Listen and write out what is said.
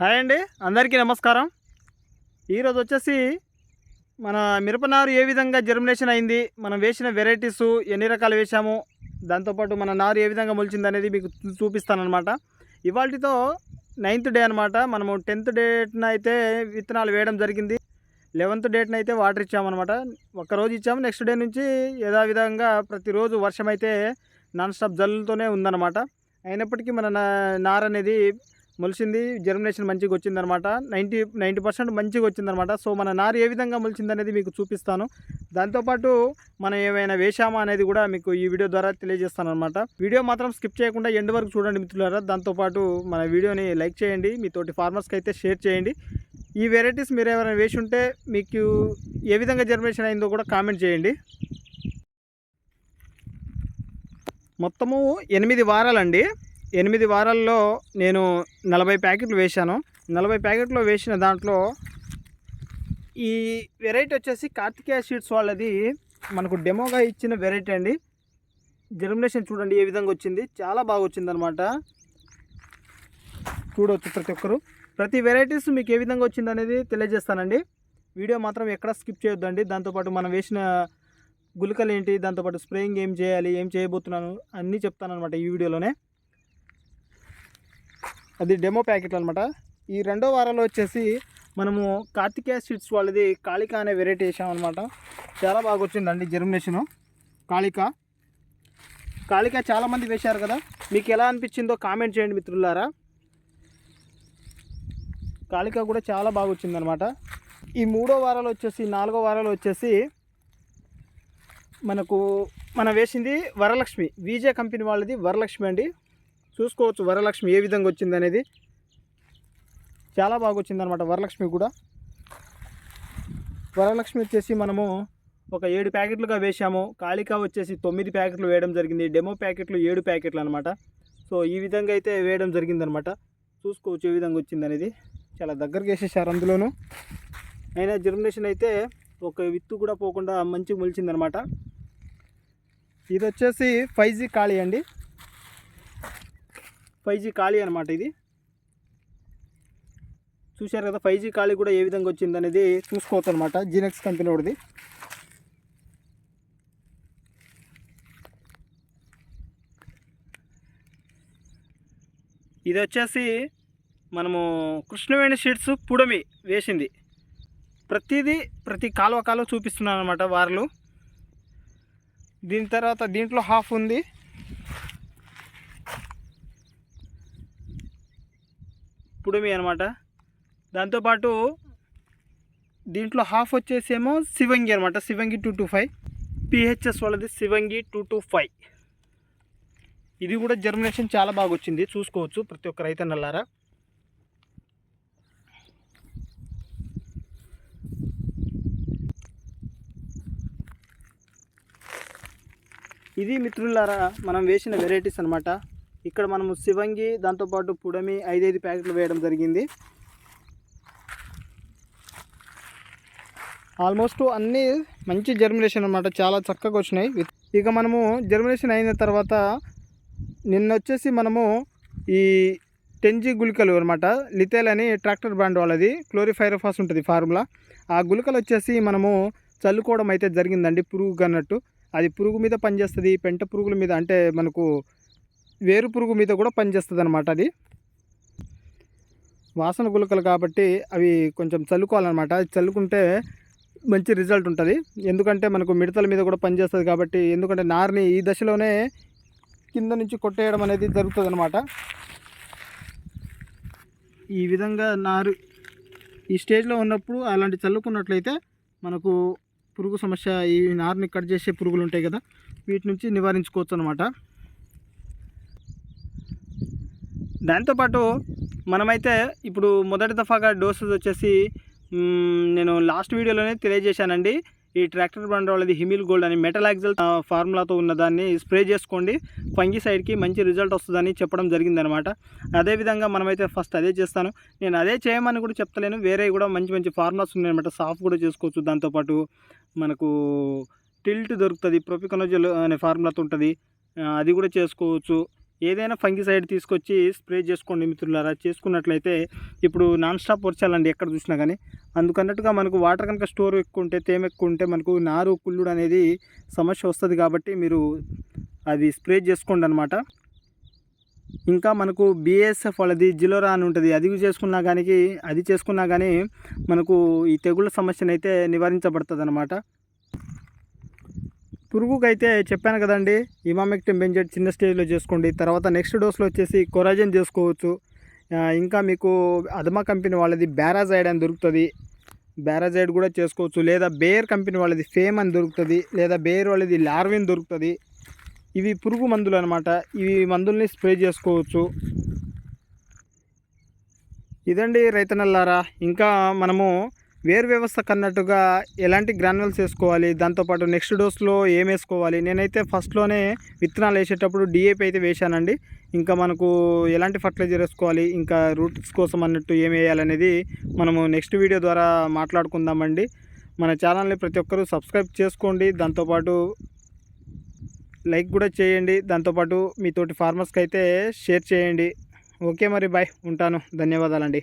Hi అండి అందరికీ నమస్కారం. ఈరోజు వచ్చేసి మన మిరపనారు ఏ విధంగా జర్మినేషన్ అయింది మనం వేసిన వెరైటీస్ ఎన్ని రకాలు వేసాము దాంతోపాటు మన నారు ఏ విధంగా మొలిచింది అనేది మీకు చూపిస్తానమాట చూపిస్తానన్నమాట. ఇవాళతో నైన్త్ డే అనమాట మనము టెన్త్ డేట్న అయితే విత్తనాలు వేయడం జరిగింది. లెవెన్త్ డేట్న అయితే వాటర్ ఇచ్చామన్నమాట. ఒక్కరోజు ఇచ్చాము నెక్స్ట్ డే నుంచి యథావిధంగా ప్రతిరోజు వర్షం అయితే నాన్ స్టాప్ జల్లుతోనే ఉందన్నమాట. అయినప్పటికీ మన నా- నార అనేది మొలిచింది జర్మినేషన్ మంచిగా వచ్చిందనమాట. నైంటీ నైంటీ పర్సెంట్ మంచిగా వచ్చిందనమాట. సో మన నారు ఏ విధంగా మొలిచింది అనేది మీకు చూపిస్తాను. దాంతోపాటు మనం ఏమైనా వేశామా అనేది కూడా మీకు ఈ వీడియో ద్వారా తెలియజేస్తాను అనమాట వీడియో మాత్రం స్కిప్ చేయకుండా ఎండ్ వరకు చూడండి మిత్రులారా. దాంతోపాటు మన వీడియోని లైక్ చేయండి మీతోటి ఫార్మర్స్కి అయితే షేర్ చేయండి. ఈ వెరైటీస్ మీరు ఎవరైనా వేసి ఉంటే మీకు ఏ విధంగా జర్మినేషన్ అయిందో కూడా కామెంట్ చేయండి. మొత్తము ఎనిమిది వారాలండి. ఎనిమిది వారాల్లో నేను నలభై ప్యాకెట్లు వేశాను. నలభై ప్యాకెట్లు వేసిన దాంట్లో ఈ వెరైటీ వచ్చేసి కార్తికేయ సీడ్స్ వాళ్ళది మనకు డెమోగా ఇచ్చిన వెరైటీ అండి. జర్మినేషన్ చూడండి ఏ విధంగా వచ్చింది. చాలా బాగా వచ్చింది అనమాట చూడవచ్చు ప్రతి ఒక్కరు. ప్రతి వెరైటీస్ మీకు ఏ విధంగా వచ్చింది అనేది తెలియజేస్తానండి. వీడియో మాత్రం ఎక్కడ స్కిప్ చేయొద్దండి. దాంతోపాటు మనం వేసిన గుళికలు ఏంటి దాంతోపాటు స్ప్రేయింగ్ ఏం చేయాలి ఏం చేయబోతున్నాను అన్నీ చెప్తాను అనమాట ఈ వీడియోలోనే. అది డెమో ప్యాకెట్లు అనమాట ఈ రెండో వారంలో వచ్చేసి మనము కార్తికేయ సీడ్స్ వాళ్ళది కాళిక అనే వెరైటీ వేసామన్నమాట చాలా బాగా వచ్చిందండి జర్మినేషను కాళిక. కాళిక చాలామంది వేశారు కదా మీకు ఎలా అనిపించిందో కామెంట్ చేయండి మిత్రులారా. కాళిక కూడా చాలా బాగా వచ్చిందనమాట ఈ మూడో వారాలు వచ్చేసి నాలుగో వారాలు వచ్చేసి మనకు మనం వేసింది వరలక్ష్మి విజే కంపెనీ వాళ్ళది వరలక్ష్మి అండి. చూసుకోవచ్చు వరలక్ష్మి ఏ విధంగా వచ్చింది అనేది. చాలా బాగా వచ్చింది అనమాట వరలక్ష్మి కూడా. వరలక్ష్మి వచ్చేసి మనము ఒక ఏడు ప్యాకెట్లుగా వేసాము కాళికా వచ్చేసి తొమ్మిది ప్యాకెట్లు వేయడం జరిగింది. డెమో ప్యాకెట్లు ఏడు ప్యాకెట్లు అనమాట సో ఈ విధంగా అయితే వేయడం జరిగిందనమాట చూసుకోవచ్చు ఏ విధంగా వచ్చింది అనేది. చాలా దగ్గరకు వేసేసారు అందులోనూ. అయినా జర్మినేషన్ అయితే ఒక విత్తు కూడా పోకుండా మంచిగా మొలిచిందనమాట ఇది వచ్చేసి ఫైవ్ జీ ఖాళీ అండి. ఫైవ్ జీ ఖాళీ అనమాట ఇది. చూశారు కదా ఫైవ్ జీ ఖాళీ కూడా ఏ విధంగా వచ్చింది అనేది చూసుకోవచ్చు అనమాట జీనెక్స్ కంపెనీ వాడిది. ఇది వచ్చేసి మనము కృష్ణవేణి షీట్స్ పుడమి వేసింది. ప్రతిదీ ప్రతి కాలువ కాలువ చూపిస్తున్నాను అనమాట వార్లు. దీని తర్వాత దీంట్లో హాఫ్ ఉంది. పుడమి అనమాట దాంతోపాటు దీంట్లో హాఫ్ వచ్చేసేమో శివంగి అనమాట Shivangi two two five. PHS వాళ్ళది శివంగి టూ టూ ఫైవ్. ఇది కూడా జర్మినేషన్ చాలా బాగా వచ్చింది. చూసుకోవచ్చు ప్రతి ఒక్క రైతు నల్లారా ఇది మిత్రులారా మనం వేసిన వెరైటీస్ అనమాట ఇక్కడ మనము శివంగి దాంతోపాటు పుడమి ఐదైదు ప్యాకెట్లు వేయడం జరిగింది. ఆల్మోస్ట్ అన్నీ మంచి జర్మినేషన్ అనమాట చాలా చక్కగా వచ్చినాయి. ఇక మనము జర్మినేషన్ అయిన తర్వాత నిన్న వచ్చేసి మనము ఈ టెన్జీ గుళికలు అనమాట లితేల్ అని ట్రాక్టర్ బ్రాండ్ వాళ్ళది. క్లోరిఫైరోఫాస్ ఉంటుంది ఫార్ములా. ఆ గుళికలు వచ్చేసి మనము చల్లుకోవడం అయితే జరిగిందండి పురుగు అన్నట్టు. అది పురుగు మీద పనిచేస్తుంది పెంట పురుగుల మీద అంటే మనకు వేరు పురుగు మీద కూడా పనిచేస్తుంది అనమాట అది. వాసన గుళికలు కాబట్టి అవి కొంచెం చల్లుకోవాలన్నమాట. అది చల్లుకుంటే మంచి రిజల్ట్ ఉంటుంది. ఎందుకంటే మనకు మిడతల మీద కూడా పనిచేస్తుంది కాబట్టి ఎందుకంటే నార్ని ఈ దశలోనే కింద నుంచి కొట్టేయడం అనేది జరుగుతుంది అనమాట ఈ విధంగా నారు ఈ స్టేజ్లో ఉన్నప్పుడు అలాంటి చల్లుకున్నట్లయితే మనకు పురుగు సమస్య ఈ నారుని కట్ చేసే పురుగులు ఉంటాయి కదా వీటి నుంచి నివారించుకోవచ్చు అనమాట దాంతోపాటు మనమైతే ఇప్పుడు మొదటి దఫాగా డోసెస్ వచ్చేసి నేను లాస్ట్ వీడియోలోనే తెలియజేశానండి. ఈ ట్రాక్టర్ బ్రాండ్ వాళ్ళది హిమిల్ గోల్డ్ అని మెటలాక్సల్ ఫార్ములాతో ఉన్న దాన్ని స్ప్రే చేసుకోండి. ఫంగి సైడ్కి మంచి రిజల్ట్ వస్తుందని చెప్పడం జరిగిందనమాట అదేవిధంగా మనమైతే ఫస్ట్ అదే చేస్తాను. నేను అదే చేయమని కూడా చెప్తలేను. వేరే కూడా మంచి మంచి ఫార్ములాస్ ఉన్నాయన్నమాట. సాఫ్ కూడా చేసుకోవచ్చు. దాంతోపాటు మనకు టిల్ట్ దొరుకుతుంది. ప్రొపికనోజల్ అనే ఫార్ములాతో ఉంటుంది. అది కూడా చేసుకోవచ్చు. ఏదైనా ఫంగిసైడ్ తీసుకొచ్చి స్ప్రే చేసుకోండి మిత్రులారా. చేసుకున్నట్లయితే ఇప్పుడు నాన్ స్టాప్ వర్షాలండి ఎక్కడ చూసినా కానీ అందుకన్నట్టుగా మనకు వాటర్ కనుక స్టోర్ ఎక్కువ ఉంటే తేమ ఎక్కువ ఉంటే మనకు నారు కుళ్ళుడు అనేది సమస్య వస్తుంది కాబట్టి మీరు అది స్ప్రే చేసుకోండి అనమాట ఇంకా మనకు బిఎస్ఎఫ్ వాళ్ళది జిలోరా అని ఉంటుంది. అది చేసుకున్నా కానీ అది చేసుకున్నా కానీ మనకు ఈ తెగుళ్ళ సమస్యను అయితే నివారించబడుతుంది అనమాట పురుగుకైతే చెప్పాను కదండి ఇమామెక్టిన్ బెంజెట్ చిన్న స్టేజ్లో చేసుకోండి. తర్వాత నెక్స్ట్ డోస్లో వచ్చేసి కొరాజన్ చేసుకోవచ్చు. ఇంకా మీకు అదమా కంపెనీ వాళ్ళది బ్యారాజైడ్ అని దొరుకుతుంది. బ్యారాజైడ్ కూడా చేసుకోవచ్చు. లేదా బేర్ కంపెనీ వాళ్ళది ఫేమ్ అని దొరుకుతుంది. లేదా బేర్ వాళ్ళది లార్విన్ దొరుకుతుంది. ఇవి పురుగు మందులు అనమాట ఇవి మందుల్ని స్ప్రే చేసుకోవచ్చు. ఇదండి రైతనల్లారా ఇంకా మనము వేరు వ్యవస్థ కన్నట్టుగా ఎలాంటి గ్రానువల్స్ వేసుకోవాలి? దాంతోపాటు నెక్స్ట్ డోస్లో ఏం వేసుకోవాలి? నేనైతే ఫస్ట్లోనే విత్తనాలు వేసేటప్పుడు డిఏపి అయితే వేశానండి. ఇంకా మనకు ఎలాంటి ఫర్టిలైజర్ వేసుకోవాలి? ఇంకా రూట్స్ కోసం అన్నట్టు ఏం వేయాలనేది మనము నెక్స్ట్ వీడియో ద్వారా మాట్లాడుకుందామండి. మన ఛానల్ని ప్రతి ఒక్కరూ సబ్స్క్రైబ్ చేసుకోండి. దాంతోపాటు లైక్ కూడా చేయండి. దాంతోపాటు మీతోటి ఫార్మర్స్కి అయితే షేర్ చేయండి. ఓకే మరి బాయ్. ఉంటాను. ధన్యవాదాలండి.